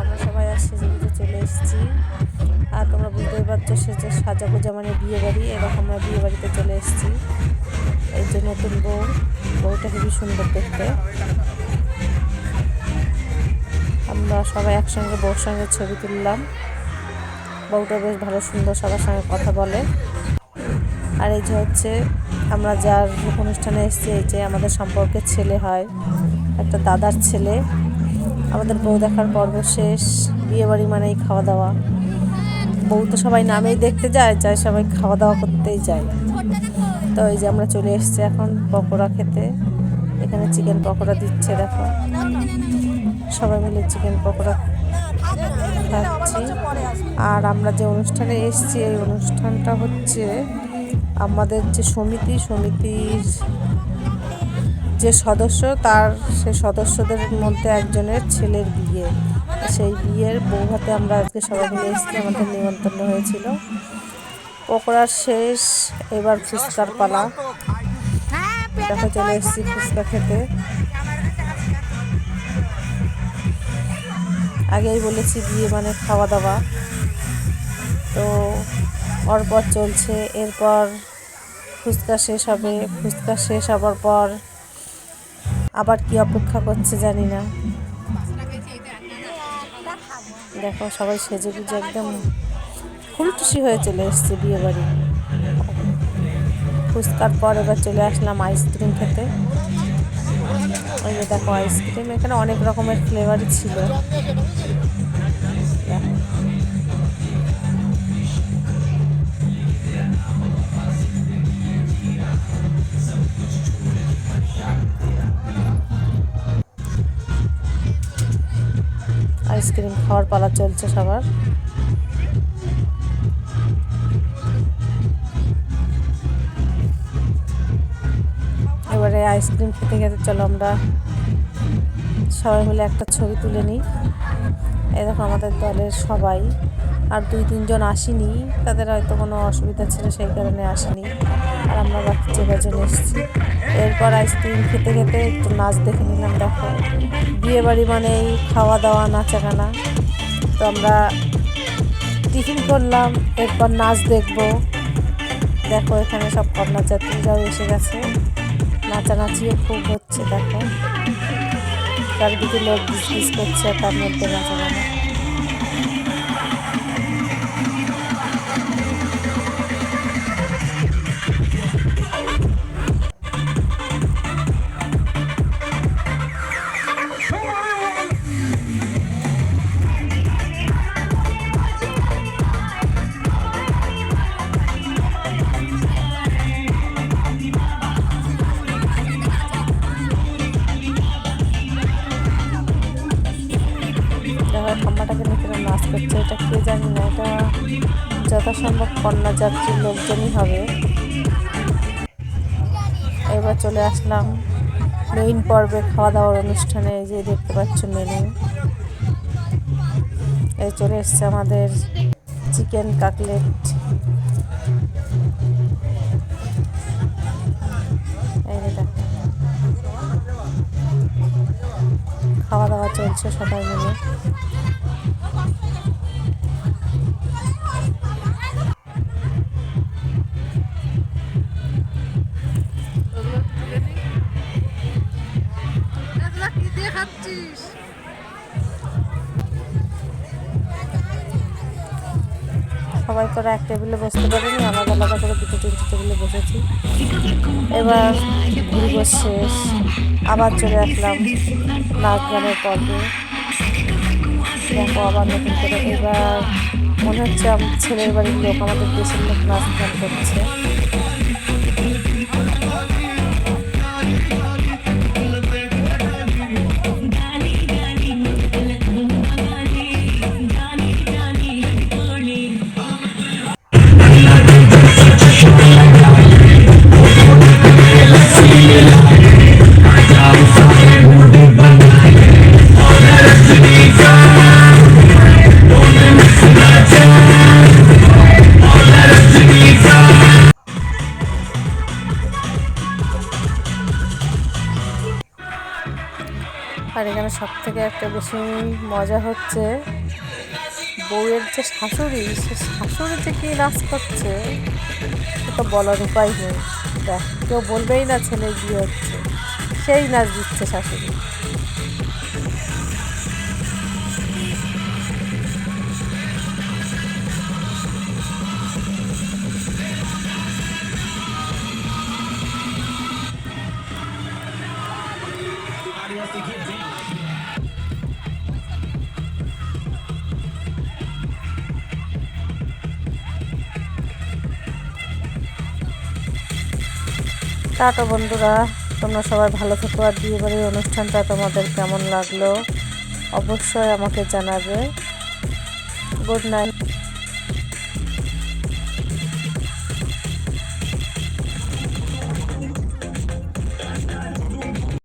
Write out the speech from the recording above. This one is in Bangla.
আমরা সবাই আর সেজে চলে এসেছি। আর তোমরা মানে বিয়ে বাড়ি এরকম আমরা বিয়ে বাড়িতে চলে এসেছি। এই যে নতুন বউ, বউটা খুবই সুন্দর দেখতে। আমরা সবাই একসঙ্গে সঙ্গে ছবি তুললাম। বউটা বেশ ভালো সুন্দর সবার সঙ্গে কথা বলে। আর এই যে হচ্ছে আমরা যার অনুষ্ঠানে এসেছি, এই যে আমাদের সম্পর্কের ছেলে হয়, একটা দাদার ছেলে। আমাদের বউ দেখার পর্ব শেষ বিয়ে বাড়ি মানেই খাওয়া দাওয়া বউ তো সবাই নামেই দেখতে যায় যায় সবাই খাওয়া দাওয়া করতেই যায়। তো এই যে আমরা চলে এসেছি এখন পকোড়া খেতে। এখানে চিকেন পকোড়া দিচ্ছে, দেখো। সবাই মিলে চিকেন পকোড়া খাচ্ছি। আর আমরা যে অনুষ্ঠানে এসেছি, এই অনুষ্ঠানটা হচ্ছে আমাদের যে সমিতি, সমিতির যে সদস্য, তার সে সদস্যদের মধ্যে একজনের ছেলের বিয়ে। সেই বিয়ের বউ হাতে আমরা আজকে সবাই মিলে এসেছি, আমাদের নিমন্ত্রণ হয়েছিল। পকোড়ার শেষ, এবার ফুচকার পালা। দেখো চলে এসেছি ফুচকা খেতে। আগেই বলেছি বিয়ে মানে খাওয়া দাওয়া। তো পরপর চলছে, এরপর ফুচকা শেষ হবে। ফুচকা শেষ হবার পর আবার কি অপেক্ষা করছে জানি না। দেখো সবাই সেজে গুজে একদম ফুলটুসি হয়ে চলে এসছে বিয়ে বাড়ি ফুচকার পর এবার চলে আসলাম আইসক্রিম খেতে। ওই যে দেখো আইসক্রিম, এখানে অনেক রকমের ফ্লেভারই ছিল। খাওয়ার পালা চলছে সবার। এবারে আইসক্রিম খেতে খেতে চলো আমরা সবাই মিলে একটা ছবি তুলে নিই। দেখো আমাদের দলের সবাই। আর দুই তিনজন আসেনি, তাদের হয়তো কোনো অসুবিধা ছিল, সেই কারণে আসেনি। আমরা বাকি যে কজন এসেছি। এরপর আইসক্রিম খেতে খেতে একটু নাচ দেখে নিলাম, দেখো। বিয়ে বাড়ি মানেই খাওয়া দাওয়া, নাচাগানা। তো আমরা টিফিন করলাম, এরপর নাচ দেখব। দেখো এখানে সব কন্যা যাত্রীরাও এসে গেছে। নাচানাচিও খুব হচ্ছে, দেখো। চারিদিকে লোক বিস করছে, তার মধ্যে নাচাগানা। যথাসম্ভব কন্যা যাত্রীর লোকজনই হবে। এবার চলে আসলাম মেইন পর্বে খাওয়া দাওয়ার অনুষ্ঠানে যে দেখতে পাচ্ছ মেনু এই চলে এসছে আমাদের চিকেন কাটলেট। খাওয়া দাওয়া চলছে সবাই মিলে। সবাই তো এক টেবিলে বসতে পারিনি, আলাদা আলাদা করে দুটো তিনটে টেবিলে বসেছি। এবার ঘুরবো শেষ। আবার চলে আসলাম নাচ গানের পর্বে। দেখো আবার নতুন করে। এবার মনে হচ্ছে আমার ছেলের বাড়ির লোক আমাদের দেশের লোক নাচ গান করছে। সব থেকে একটা বেশি মজা হচ্ছে বউয়ের যে শাশুড়ি, সে শাশুড়ি যে কী নাচ করছে সেটা বলার উপায় নেই। দেখ, কেউ বলবেই না ছেলে বিয়ে হচ্ছে। সেই নাচ দিচ্ছে শাশুড়ি। টাটা বন্ধুরা, তোমরা সবাই ভালো থেকো আর বিয়ে বাড়ির অনুষ্ঠানটা তোমাদের কেমন লাগল? অবশ্যই আমাকে জানাবে। Good night.